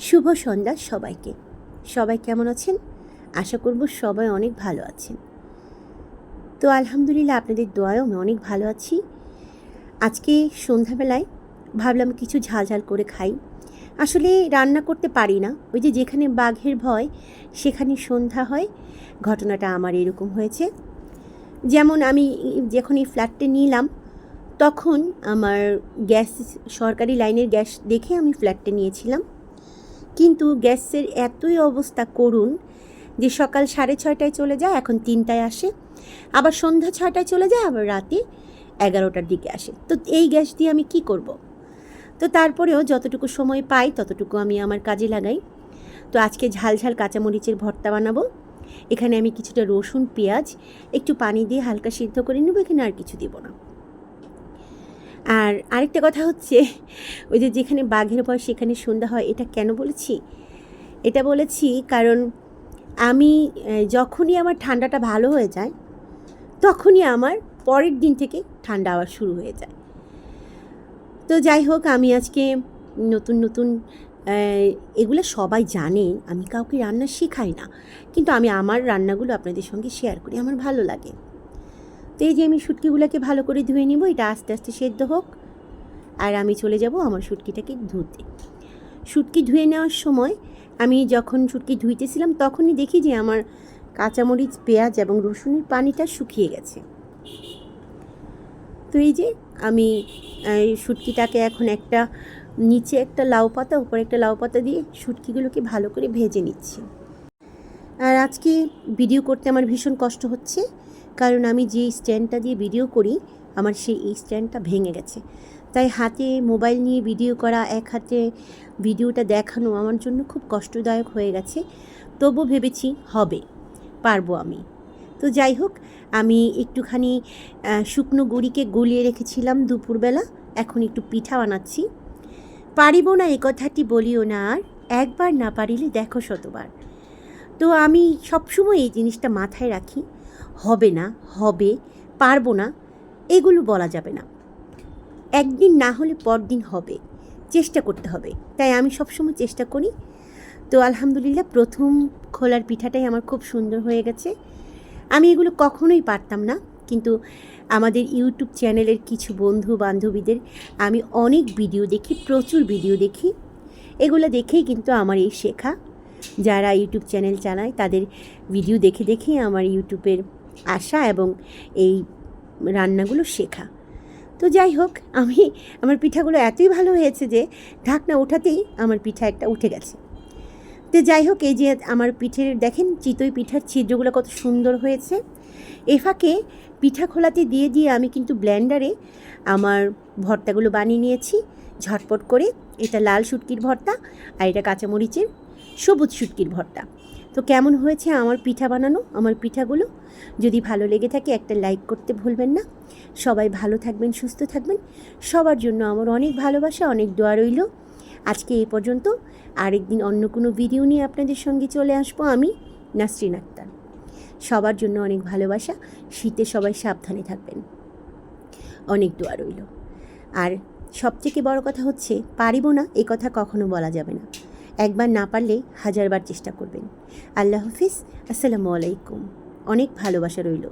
শুভ সন্ধ্যা সবাইকে। সবাই কেমন আছেন? আশা করব সবাই অনেক ভালো আছেন। তো আলহামদুলিল্লাহ আপনাদের দোয়ায়ও আমি অনেক ভালো আছি। আজকে সন্ধ্যাবেলায় ভাবলাম কিছু ঝাল ঝাল করে খাই। আসলে রান্না করতে পারি না। ওই যে যেখানে বাঘের ভয়, সেখানে সন্ধ্যা হয়। ঘটনাটা আমার এরকম হয়েছে। যেমন আমি যখন এই ফ্ল্যাটটা নিলাম, তখন আমার গ্যাস, সরকারি লাইনের গ্যাস দেখে আমি ফ্ল্যাটটা নিয়েছিলাম। কিন্তু গ্যাসের এতই অবস্থা করুন যে সকাল সাড়ে ছয়টায় চলে যায়, এখন তিনটায় আসে। আবার সন্ধ্যা ছয়টায় চলে যায়, আবার রাতে এগারোটার দিকে আসে। তো এই গ্যাস দিয়ে আমি কি করব। তো তারপরেও যতটুকু সময় পাই, ততটুকু আমি আমার কাজে লাগাই। তো আজকে ঝাল ঝাল কাঁচামরিচের ভর্তা বানাবো। এখানে আমি কিছুটা রসুন, পেঁয়াজ, একটু পানি দিয়ে হালকা সিদ্ধ করে নেব, এখানে আর কিছু দেবো না। আর আরেকটা কথা হচ্ছে, ওই যে যেখানে বাঘের ভয় সেখানে সন্ধ্যা হয়, এটা কেন বলেছি? এটা বলেছি কারণ আমি যখনই আমার ঠান্ডাটা ভালো হয়ে যায়, তখনই আমার পরের দিন থেকে ঠান্ডা আবার শুরু হয়ে যায়। তো যাই হোক, আমি আজকে নতুন নতুন এগুলো সবাই জানে, আমি কাউকে রান্না শেখাই না, কিন্তু আমি আমার রান্নাগুলো আপনাদের সঙ্গে শেয়ার করি, আমার ভালো লাগে। তো এই যে আমি শুটকিগুলোকে ভালো করে ধুয়ে নিব, এটা আস্তে আস্তে সেদ্ধ হোক। আর আমি চলে যাব আমার শুটকিটাকে ধুতে। শুটকি ধুয়ে নেওয়ার সময় আমি যখন শুটকি ধুইতেছিলাম, তখনই দেখি যে আমার কাঁচামরিচ, পেঁয়াজ এবং রসুনের পানিটা শুকিয়ে গেছে। তো এই যে আমি শুটকিটাকে এখন একটা নিচে একটা লাউ পাতা, উপরে একটা লাউ পাতা দিয়ে শুটকিগুলোকে ভালো করে ভেজে নিচ্ছি। আর আজকে ভিডিও করতে আমার ভীষণ কষ্ট হচ্ছে। কারণ আমি যে স্ট্যান্ডটা দিয়ে ভিডিও করি, আমার সেই এই স্ট্যান্ডটা ভেঙে গেছে। তাই হাতে মোবাইল নিয়ে ভিডিও করা, এক হাতে ভিডিওটা দেখানো আমার জন্য খুব কষ্টদায়ক হয়ে গেছে। তবু ভেবেছি হবে, পারব আমি। তো যাই হোক, আমি একটুখানি শুকনো গুড়িকে গলিয়ে রেখেছিলাম দুপুরবেলা, এখন একটু পিঠা বানাচ্ছি। পারিব না এ কথাটি বলিও না আর, একবার না পারিলে দেখো শতবার। তো আমি সবসময় এই জিনিসটা মাথায় রাখি। হবে না, হবে, পারব না, এগুলো বলা যাবে না। একদিন না হলে পরদিন হবে, চেষ্টা করতে হবে। তাই আমি সবসময় চেষ্টা করি। তো আলহামদুলিল্লাহ প্রথম খোলার পিঠাটাই আমার খুব সুন্দর হয়ে গেছে। আমি এগুলো কখনোই পারতাম না, কিন্তু আমাদের ইউটিউব চ্যানেলের কিছু বন্ধু বান্ধবীদের আমি অনেক ভিডিও দেখি, প্রচুর ভিডিও দেখি। এগুলো দেখেই কিন্তু আমার এই শেখা। যারা ইউটিউব চ্যানেল চালায়, তাদের ভিডিও দেখে দেখেই আমার ইউটিউবের আসা এবং এই রান্নাগুলো শেখা। তো যাই হোক, আমি আমার পিঠাগুলো এতই ভালো হয়েছে যে ঢাকনা ওঠাতেই আমার পিঠা একটা উঠে গেছে। তো যাই হোক, এই যে আমার পিঠের, দেখেন চিতই পিঠার ছিদ্রগুলো কত সুন্দর হয়েছে। এ ফাঁকে পিঠা খোলাতে দিয়ে দিয়ে আমি কিন্তু ব্ল্যান্ডারে আমার ভর্তাগুলো বানিয়ে নিয়েছি। ঝটপট করে এটা লাল শুটকির ভর্তা আর এটা কাঁচামরিচের সবুজ শুটকির ভর্তা। তো কেমন হয়েছে আমার পিঠা বানানো, আমার পিঠাগুলো? যদি ভালো লেগে থাকে একটা লাইক করতে ভুলবেন না। সবাই ভালো থাকবেন, সুস্থ থাকবেন। সবার জন্য আমার অনেক ভালোবাসা, অনেক দোয়া রইল। আজকে এই পর্যন্ত। আরেকদিন অন্য কোনো ভিডিও নিয়ে আপনাদের সঙ্গে চলে আসব আমি, নাসরিন আক্তার। সবার জন্য অনেক ভালোবাসা, শীতে সবাই সাবধানে থাকবেন। অনেক দোয়া রইল। আর সবথেকে বড় কথা হচ্ছে, পারিব না, এ কথা কখনো বলা যাবে না। একবার না পারলে হাজারবার চেষ্টা করবেন। আল্লাহ হাফিজ আসসালামু আলাইকুম। অনেক ভালোবাসা রইল।